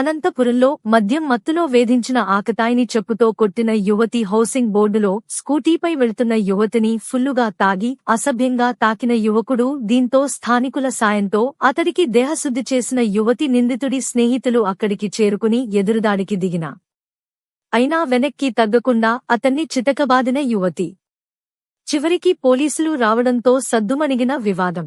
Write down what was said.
అనంతపురంలో మద్యం మత్తులో వేధించిన ఆకతాయిని చెప్పుతో కొట్టిన యువతి హౌసింగ్ బోర్డులో స్కూటీపై వెళ్తున్న యువతిని ఫుల్లుగా తాగి అసభ్యంగా తాకిన యువకుడు దీంతో స్థానికుల సాయంతో అతడికి దేహశుద్ధి చేసిన యువతి నిందితుడి స్నేహితులు అక్కడికి చేరుకుని ఎదురుదాడికి దిగిన అయినా వెనక్కి తగ్గకుండా అతన్ని చితకబాదిన యువతి చివరికి పోలీసులు రావడంతో సద్దుమణిగిన వివాదం